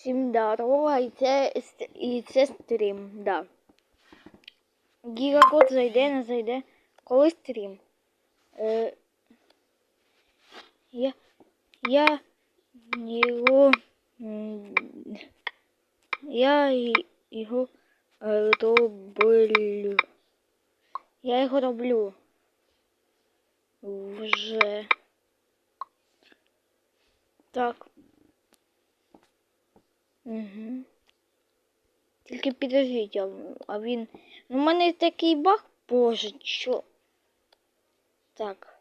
Всім здорова, і це, ст- і це стрім, да. Гігакод зайде, не зайде. Коли стрім? Е, я, я його, м, я й- його е, роблю. Я його роблю. Вже. Так. Угу. Тільки підождіть, а, а він. Ну, у мене такий баг, боже, що. Так.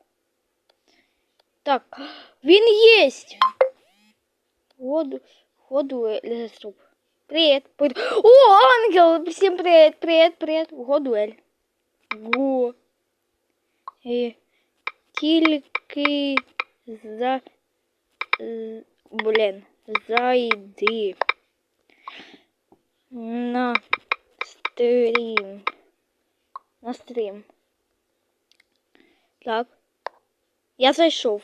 Так, він єсть. Ходу, ходу лесоп. Привет, привет. О, ангел, всем привет, привет, привет. Годуэль. Го. І тільки за... Блін, зайди на стрім. На стрім. Так. Я зайшов.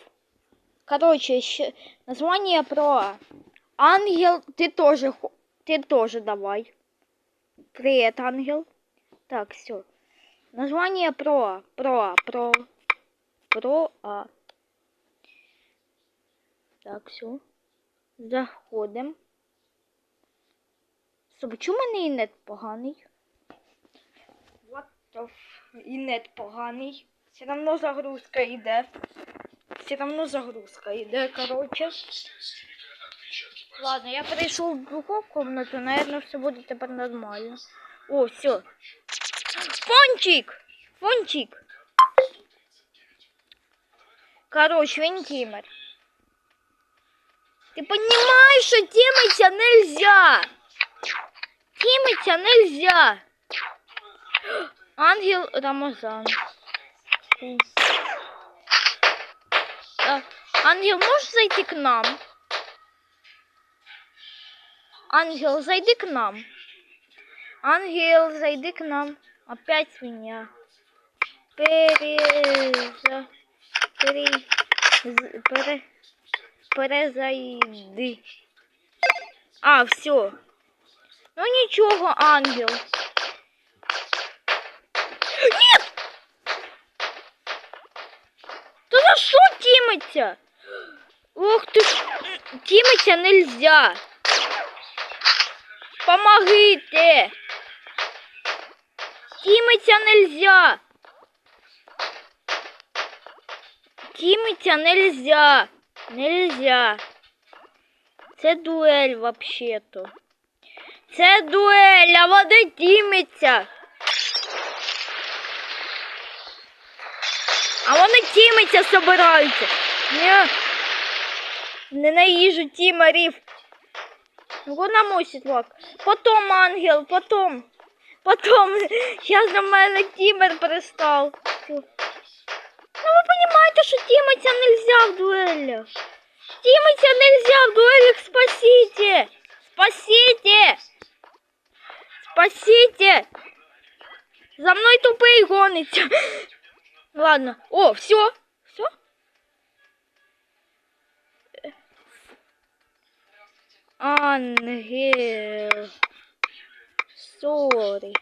Короче, ще название про Ангел, ты тоже, ты тоже давай. Привет, Ангел. Так, все. Название про, про, про, про, а. Так, все. Заходим. Чому в мене і нет поганий? What the f... І нет поганий. Все равно загрузка йде. Все равно загрузка йде, короче. Ладно, я перейшов в другу комнату, наверное, все буде тепер нормально. О, все. Фончик! Фончик! Короче, він. Ти понимаешь, що тімиться нельзя? Тімиться нельзя. Ангел Рамазан. Ангел, можешь зайти к нам? Ангел, зайди к нам. Ангел, зайди к нам. Опять свинья. Переза... Пере... Пере... Перезайди. А, все. Ну нічого, ангел. Нет! Та за що тімиться? Ох ти ж, тімиться нельзя. Помогите. Тімиться нельзя. Тімиться нельзя. Нельзя. Це дуель вообще-то. Це дуель, а вони тімиться. А вони тімиться собираються. Не, ненавижу тімерів. Ну, вона мусить лак. Потом ангел, потом. Потом. Сейчас на мене тімер перестав. Ну ви розумієте, що тімиться нельзя в дуелях. Тімиться нельзя в дуэлях, спасите! Спасите! Спасите! За мной тупый гонится. Ладно. О, все. Все? Ангел. Сори.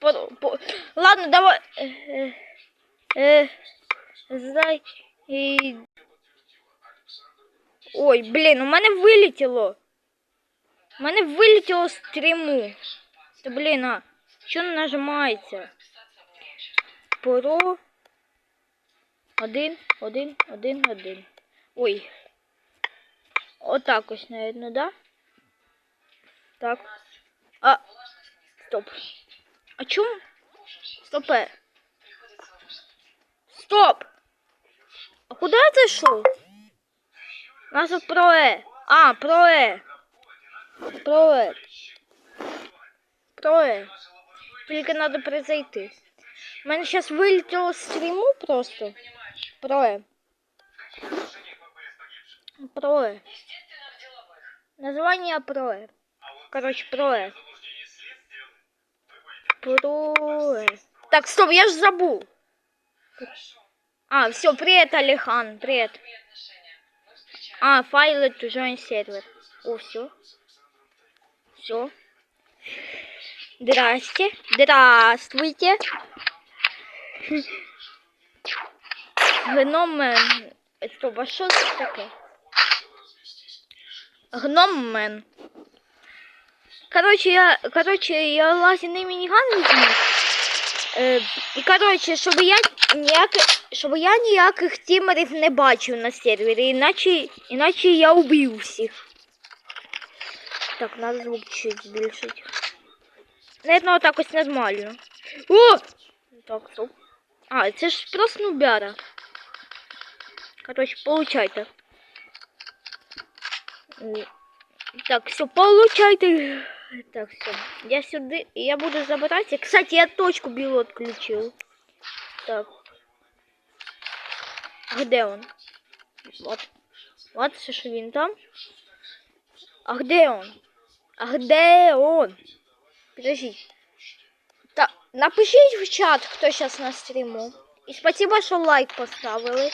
По- по- Ладно, давай. Э, э, зай. і- Ой, блін, у мене вилетіло. У мене вилетіло з стріму. Та блін, а що не нажимається? Про. Один, один, один, один. Ой. Отак ось, наверное, да? Так. А. Стоп. А чому? Стопе. Стоп! А куди я зайшов? Наша проe. А, проe. Проe. Проe. Тільки треба перезайти. У мене зараз вилетіло з стріму просто. Проe. Проe. Название проe. Короче, проe. Проe. Так, стоп, я ж забыл. А, все, привет, Алихан, привет. А, файлы to join сервер. О, все. Все. Здрасте. Здравствуйте. Гномен. Стоп, а що? Гноммен. Короче, я, короче, я лазерний мініган візьму. Е, і короче, щоб я ніяких, щоб я ніяких тімерів не бачив на сервері, іначе, іначе я уб'ю всіх. Так, надо звук чуть збільшити. Наверное, отак ось нормально. О! Так, стоп. А, це ж просто нубяра. Короче, получайте. Так, все, получайте. Так, все. Я сюда, я буду забирать. Кстати, я точку белую отключил. Так. А Где он? Вот. Вот, він там. А где он? А где он? Подожди. Так, напишіть в чат, хто сейчас на стриму. І спасибо, що лайк поставили.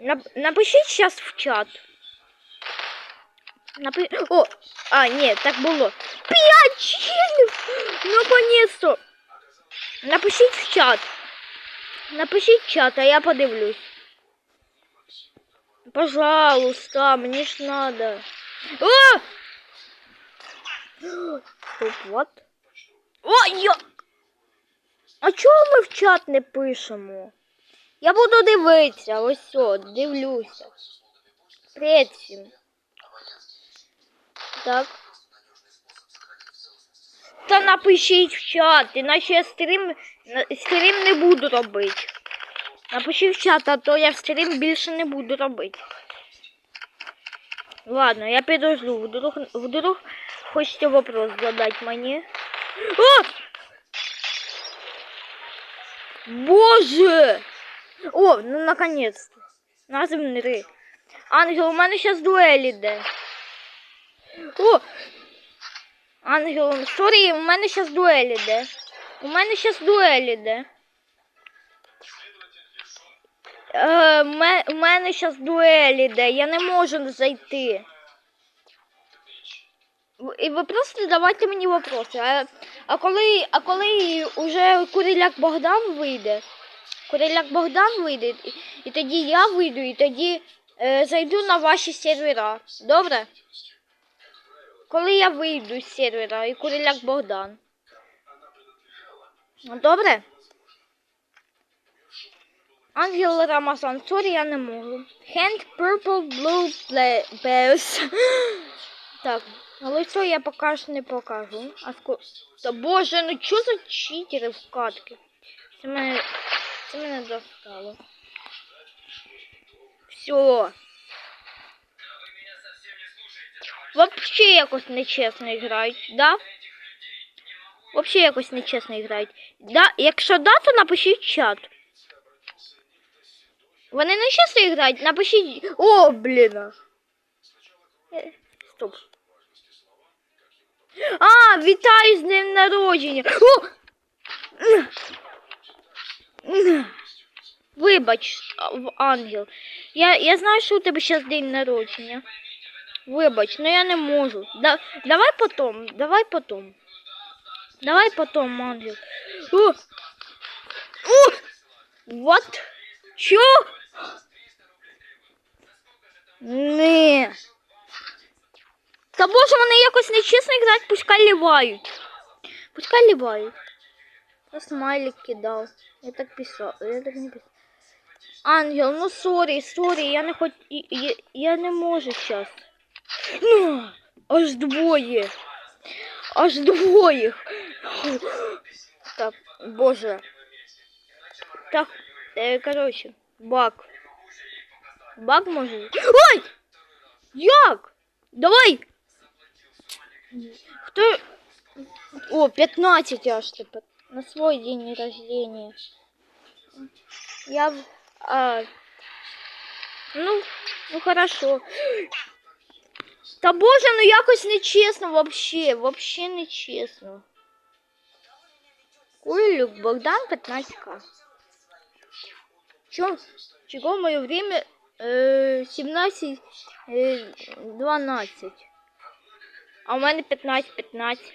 Нап- Напишіть сейчас в чат. Напи... О, а, ні, так було. П'ять членів! Наконец-то! Напишіть в чат. Напишіть в чат, а я подивлюсь. Пожалуйста, мені ж надо. О! Стоп, what? О, я... А чого ми в чат не пишемо? Я буду дивитися, ось все, дивлюся. Привіт всім. Так. Та напишіть в чат, іначе я стрім, стрім не буду робити. Напишіть в чат, а то я стрім більше не буду робити. Ладно, я підожду. Вдруг, вдруг хочете вопрос задати мені. О! Боже! О, ну наконец-то. Назив три. Ангел, у мене зараз дуель іде. О! Ангел, сорі, у мене зараз дуель іде. У мене зараз дуель іде. Е, у мене зараз дуель іде, я не можу зайти. І ви просто давайте мені вопроси. А, коли, а коли уже Куриляк Богдан вийде, Куриляк Богдан вийде, і, і тоді я вийду, і тоді е, зайду на ваші сервера. Добре? Коли я вийду з сервера і Куриляк Богдан. Добре? Ангел Рамазан, сорі, я не можу. Hand Purple Blue Bears. Так, лицо я поки що не покажу. А ско... Та боже, ну що за читери в катки? Це мене, це мене достало. Все. Вообще якось нечесно грають, да? Вообще якось нечесно грають. Да, якщо да, то напишіть чат. Вони нечесно грають, напишіть. О, блін. Стоп. А, вітаю з днем народження. О! Вибач, ангел. Я, я знаю, що у тебе зараз день народження. Вибач, но я не можу. Да, давай потом, давай потом. Давай потом, ангел. О! О! Вот. Чё? Не. Та боже, вони якось нечесно грають, пускай лівають. Пускай лівають. Я смайлик кидав. Я так писав. Я так не писав. Ангел, ну сорі, сорі, я не хоч... Я, я, я не можу зараз. Ну, аж двоє. Аж двоє. Так, боже. Так, е, коротше, баг. Може. Ой! Як? Давай! Хто? О, 15 аж тепер. На свой день рождения. Я... А... Ну, ну хорошо. Та боже, ну якось нечесно вообще. Вообще нечесно. Кулюк Богдан 15к. Чё? Чего мое время... Э, е, 17, е, 12. А у мене 15, 15.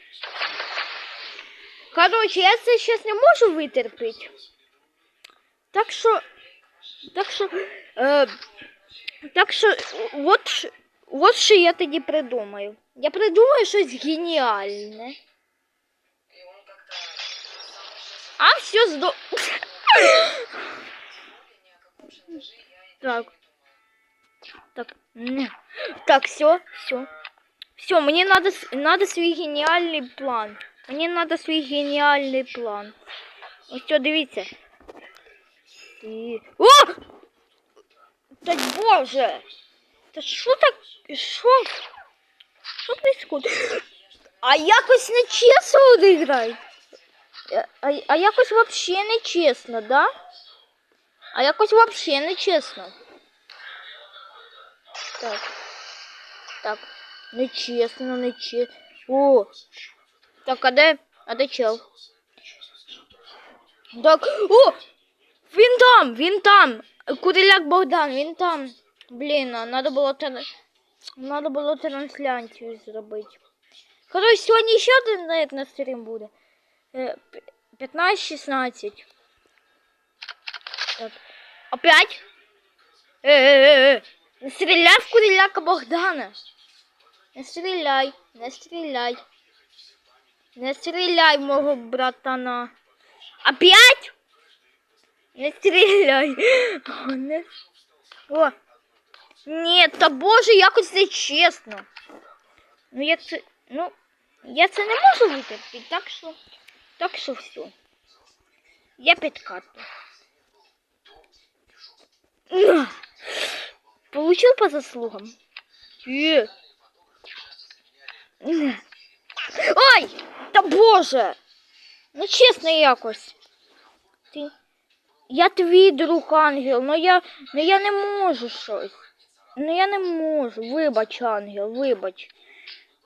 Короче, я це щас не можу витерпіти. Так що. Так що. Е, так що, от, от що я тоді придумаю. Я придумаю щось геніальне. А все здо... Так. Так. не. Так, все, все. Все, мне надо, с- надо свій геніальний план. Мені надо свій геніальний план. Ось що, дивіться. І... О! Та боже! Та що так? Що? Що происходит? А якось нечесно вони грають. Е, А, а якось вообще нечесно, да? А якось вообще нечесно. Так. Так. Нечесно, нечесно. О! Так, а де? А де чел? Так. О! Він там! Він там! Куриляк Богдан, він там. Блін, а надо було тр... Надо було трансляцію зробити. Короче, сьогодні ще один навіть на стрім буде. Е, п- 15-16. Так. Опять? Е-е-е. Не стріляй в куриляка Богдана. Не стріляй, не стріляй. Не стріляй мого братана. Опять? Не стріляй. О, не... О. Ні, та боже, якось не чесно. Ну я це. Ну, я це не можу витерпіти, так що. Так що все. Я підкатую. Получил по заслугам. Е. Ой! Та боже! Ну чесно якось. Ти... Я твій друг ангел, но я, но я не можу щось. Ну я не можу. Вибач, ангел, вибач.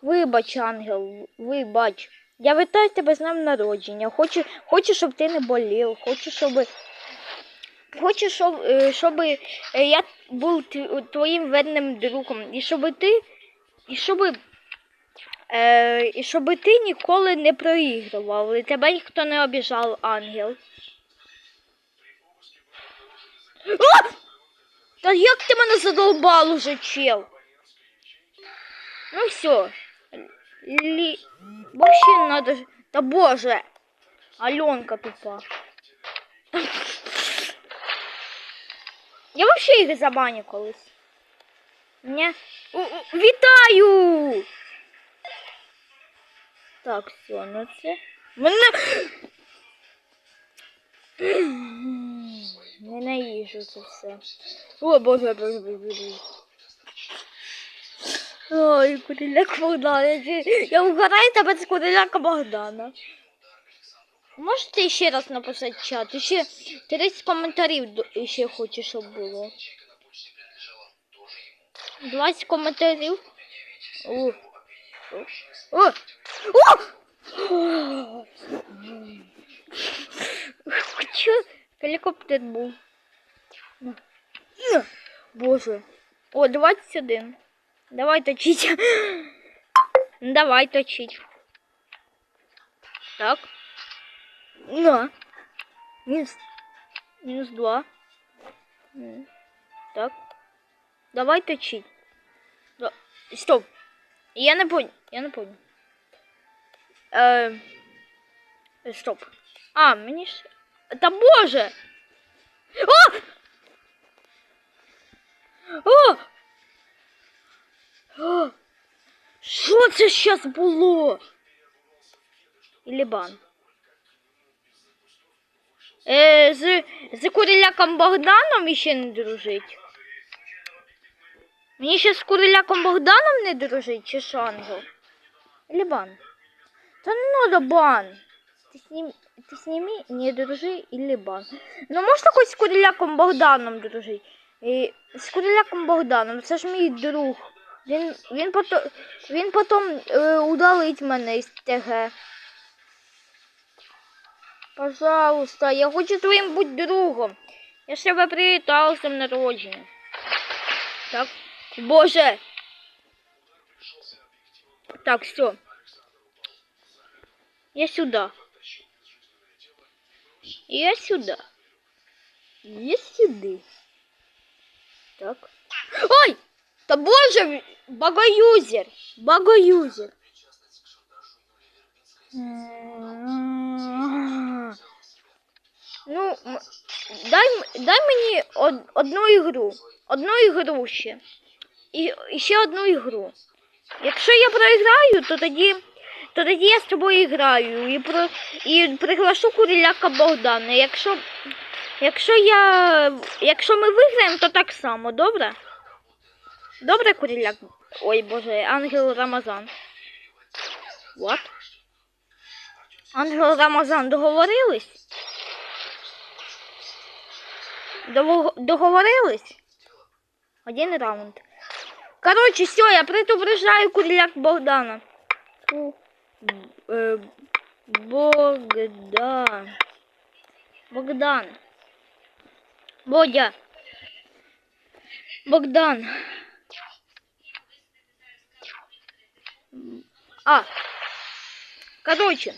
Вибач, ангел, вибач. Я вітаю тебе з днем народження. Хочу, хочу, щоб ти не болів. Хочу, щоб. Хочу, щоб, е, щоб е, я був тв- твоїм верним другом. І щоб ти. І щоб. Е, і щоб ти ніколи не проігрував. І тебе ніхто не обіжав, ангел. А! Та як ти мене задолбал уже, чел? Ну все. Лі... Вообще надо... Да боже! Аленка тупа. Я вообще їх забаню колись. У- Вітаю! Так, все, ну це... Мене... Ненавижу це все. О, боже, боже, боже. Ой, куриляк Богдана. Я, угораю тебе з куриляка Богдана. Можете ще раз написати чат? Ще 30 коментарів ще хочу, щоб було. 20 коментарів. О. О. О. Чо? Гелікоптер був. Боже. О, 21. Давай точить. Давай точить. Так. На. Минус. Минус 2. Так. Давай точить. Да. Стоп. Я не понял. Я не понял. Э, стоп. А, мені ж... Та боже! О! О! О! Що це щас було? Ілі бан? Е, з, з куриляком Богданом іще не дружить. Мені ще з куриляком Богданом не дружить, чи що, ангел? Бан? Та не надо бан. Ти сними, ти сними, не дружи или бан. Ну можна хоч з Куриляком Богданом дружити. І з Куриляком Богданом, це ж мій друг. Він, він, потом, він потім е, удалить мене із ТГ. Пожалуйста, я хочу твоїм бути другом. Я ж тебе привітав з днем народження. Так. Боже. Так, все. Я сюда. Я сюда. Я сюда. Так. Ой! Та боже, багаюзер. Багаюзер. Ну, дай, дай мені од, одну ігру. Одну ігру ще. І, ще одну ігру. Якщо я проіграю, то тоді, то тоді я з тобою граю і, про, і приглашу куриляка Богдана. Якщо, якщо, я, якщо ми виграємо, то так само, добре? Добре, куриляк? Ой, боже, ангел Рамазан. What? Ангел Рамазан договорились? Договорились? Один раунд. Короче, все, я предупреждаю куриляк Богдана. Ку- э, Богдан. Богдан. Бодя. Богдан. А. Короче,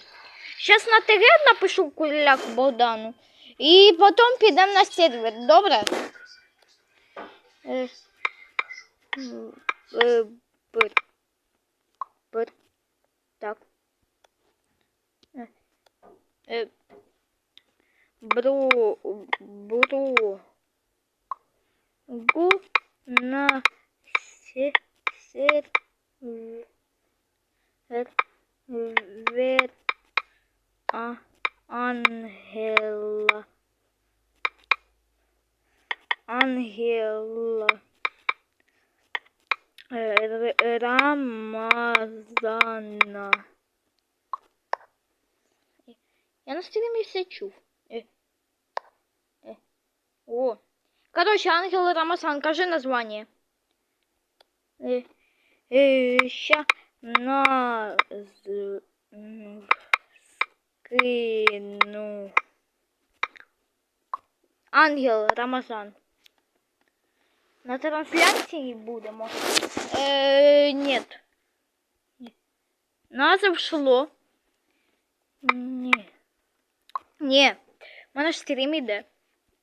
сейчас на ТГ напишу куриляк Богдану. І потім підемо на сервер, добре? Е, м, е, б- б- Так. Е, е, Бру, бру, гу, на, се, сер, в- р, вер, а, ангела, ангела, Рамазана. Я на стрімі все чув. Е. Е. О. Короче, Ангел Рамасан, кажи название. Э, э, ща на з- м, скину. Ангел Рамазан. На трансляції будемо. Е, нет. Ні. Назов шло. Ні. Ні. У мене ж стрім іде.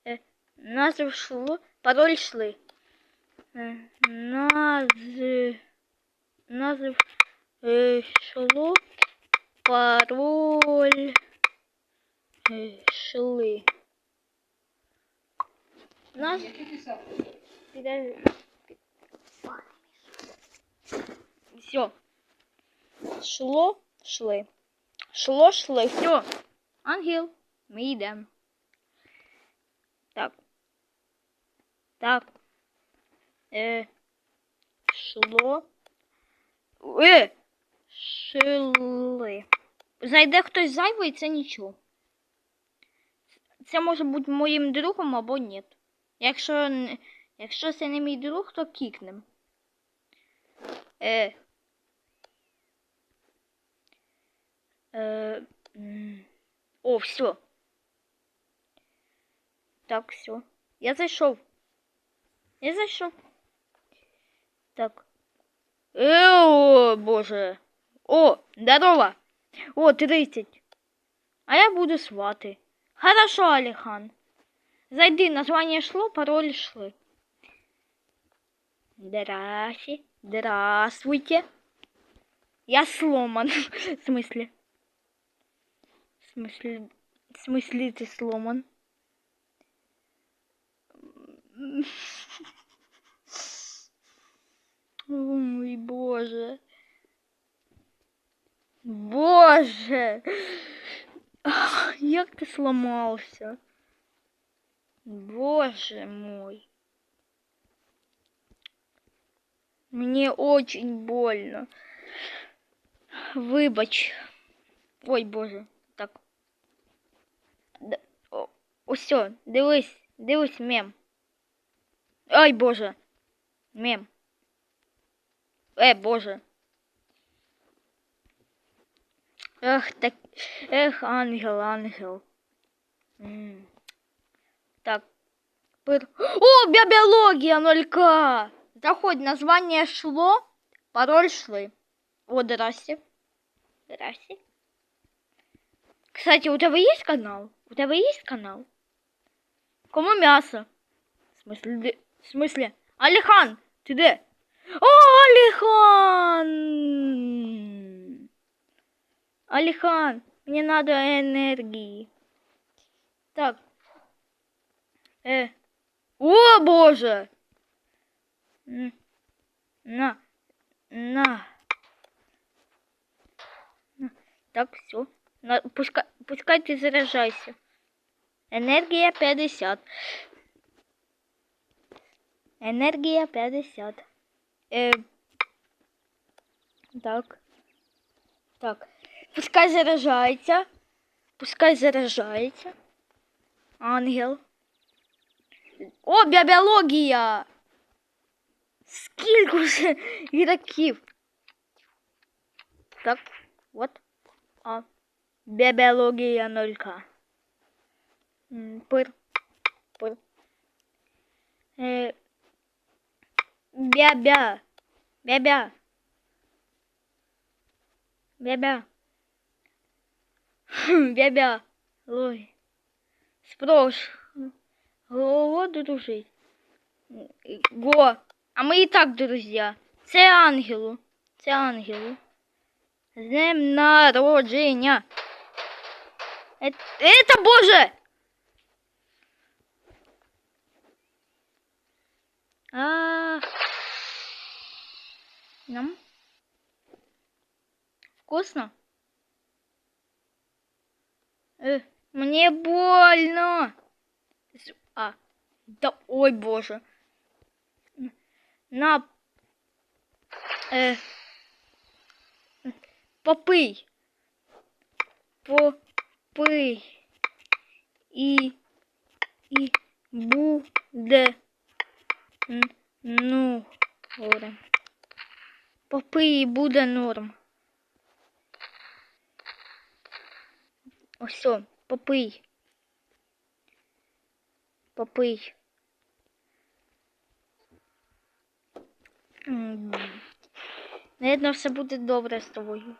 Е, назв шло. Пароль шли. Е, назв. Назв е, шло. Пароль е, шли. Назв. Підожди. Все. Шло, шли. Шло, шли. Все. Ангел. Ми йдемо. Так. Так. Е. Шло. Е. Шили. Зайде хтось зайвий, це нічого. Це може бути моїм другом або ні. Якщо, якщо це не мій друг, то кікнем. Е. Е. О, все. Так, все. Я зайшов. Я зайшов. Так. Е, о, боже. О, здорово. О, 30. А я буду свати. Хорошо, Алихан. Зайди, название шло, пароль шли. Здрасте. Здравствуйте. Я сломан. В смысле? В смысле? В смысле ты сломан? О, мой боже. Боже. Як ти сломався? Боже мой. Мне очень больно. Вибач. Ой, боже. Так. Д- О, усьо, дивись, дивись мем. Ой, боже. Мем. Е, боже. Ех, так. Ех, ангел, ангел. М. Так. Пир... О, биология 0К! Заходь, название шло, пароль шли. О, здрасте. Здрасте. Кстати, у тебя есть канал? У тебя есть канал? Кому мясо? В смысле, в смысле? Алихан, ты где? О, Алихан! Алихан, мне надо энергии. Так. Э. О, боже! На. На. На. Так, все. Пускай, пускай ты заряжайся. Энергия 50. Энергия 50. Э, так. Так. Пускай заряжается. Пускай заряжается. Ангел. О, біологія! Скільки вже ігроків? Так, от. А. Біологія нолька. М, Пир. Пир. Е, Бя-бя. Бя-бя. Бя-бя. Хм, Бя-бя. Ой. Спрош. Го, дружить. Го. А ми і так друзі. Це ангелу. Це ангелу. З днем народження. Это боже! А. Нам? Вкусно? Э, мне больно. А, да, ой, боже. На. Э, попый. Попый. И, и буде. Ну, норм. Попий буде норм. Все, попий. Попий. Наверно, все буде добре з тобою.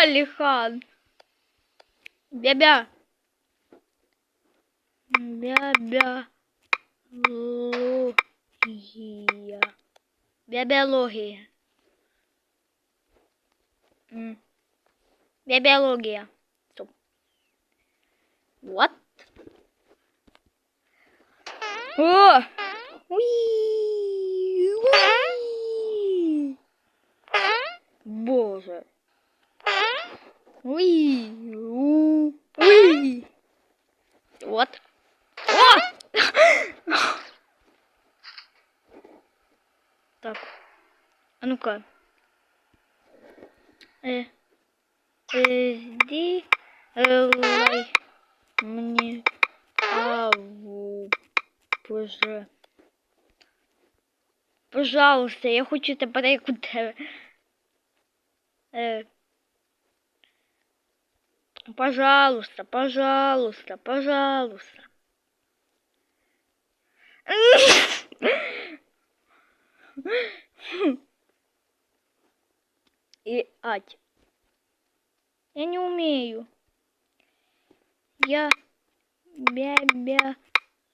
Алихан. Бя-бя. Бя-бя. Логия. Биология. М. Биология. Стоп. What? О! Уи! Уи! Боже. Уи! У! Уи! Вот. Так. А ну-ка. Э, э, сделай мне аву, боже. Пожалуйста, я хочу як у тебе. Е, пожалуйста, пожалуйста, пожалуйста. И ать. Я не умею. Я бя-бя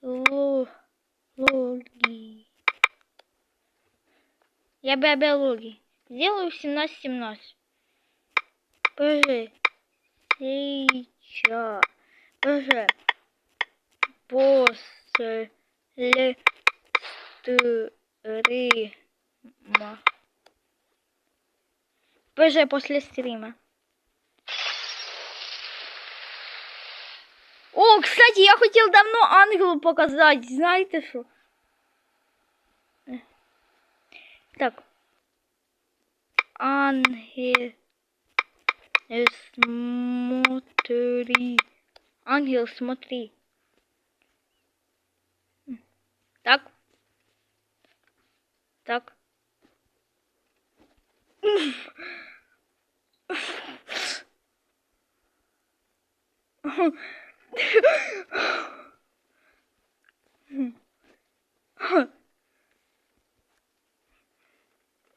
ло логи. Я бя-бя логи. Сделаю 17-17. Подожди. Сейчас. Подожди. После стрима. Подожди, после стрима. О, кстати, я хотел давно ангелу показать. Знаете что? Э. Так. Ангел. Смотри. Ангел, смотри. Так. Так.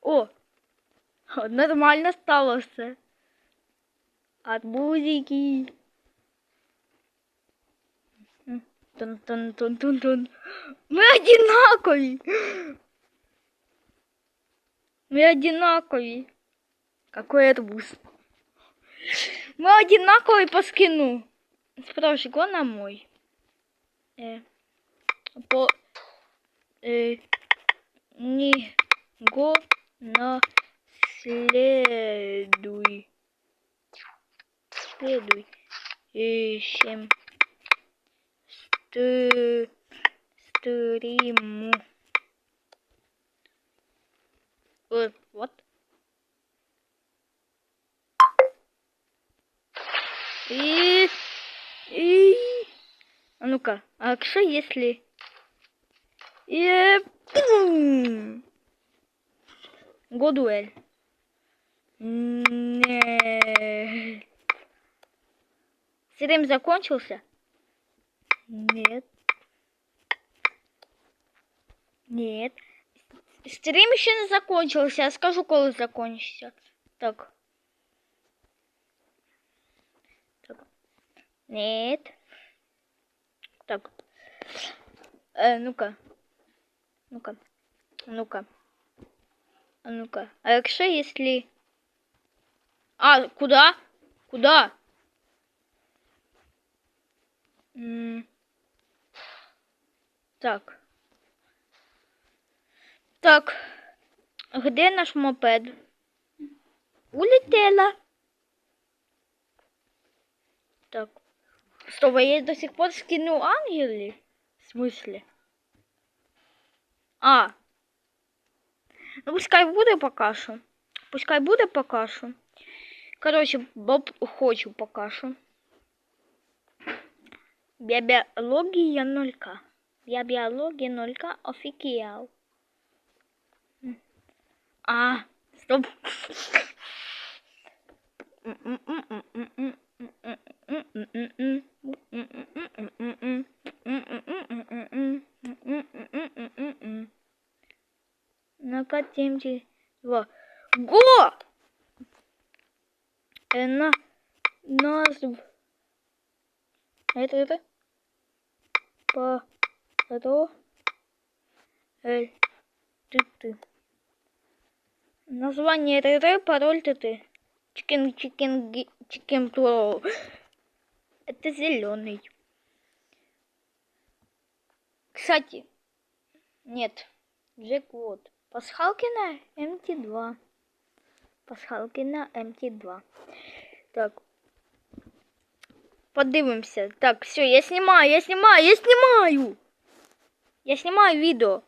О, нормально стало все. Арбузики. Тун-тун-тун-тун-тун. Мы одинакові. Мы одинакові. Какой арбуз? Мы одинакові по скину. Спрашивай, го на мой. Э, по... Э, не го наследуй. Следуй. Ищем. Ст... Стриму. Э, вот. И... И... А ну-ка, а что если... И... пум! Годуэль. Нет. Стрим закончился? Нет. Нет. Стрим еще не закончился. Я скажу, коли закончится. Так. Так. Нет. Так. Э, ну-ка. Ну-ка. Ну-ка. А ну-ка. А якщо если... А, куда? Куда? М, Так. Так. Где наш мопед? Улетела. Так. Стоп, я до сих пор скину ангели? В смысле? А. Ну, пускай буде пока що. Пускай буде пока що. Короче, Боб хочу пока що. Биология нолька. Я биология нолька офигел. А, стоп. Накатимте два. Го! Э, на назв. Это это. По это. Эль. Ты ты. Название ТТ, пароль ТТ. Чикен, чикен, чикен, плоу. Это зеленый. Кстати, нет, Джеквуд. Пасхалки на МТ2. Пасхалки на МТ2. Так. Подивимося. Так, все, я снимаю, я снимаю, я снимаю. Я снимаю відео.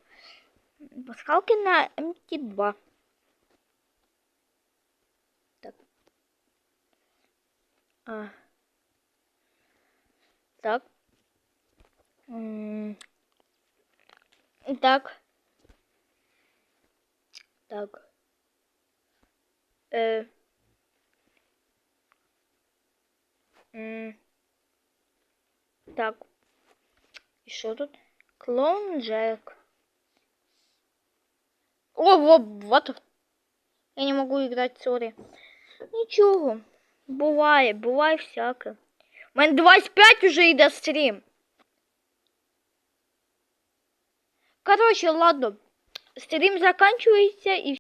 Пасхалки на МТ2. А. Так. М. Так. Э. Так. И что тут? Клоун Джек. О, вот, вот. Я не могу играть, сори. Нічого. Буває, буває всяке. У мене 25 уже йде стрім. Короче, ладно. Стрім заканчивается и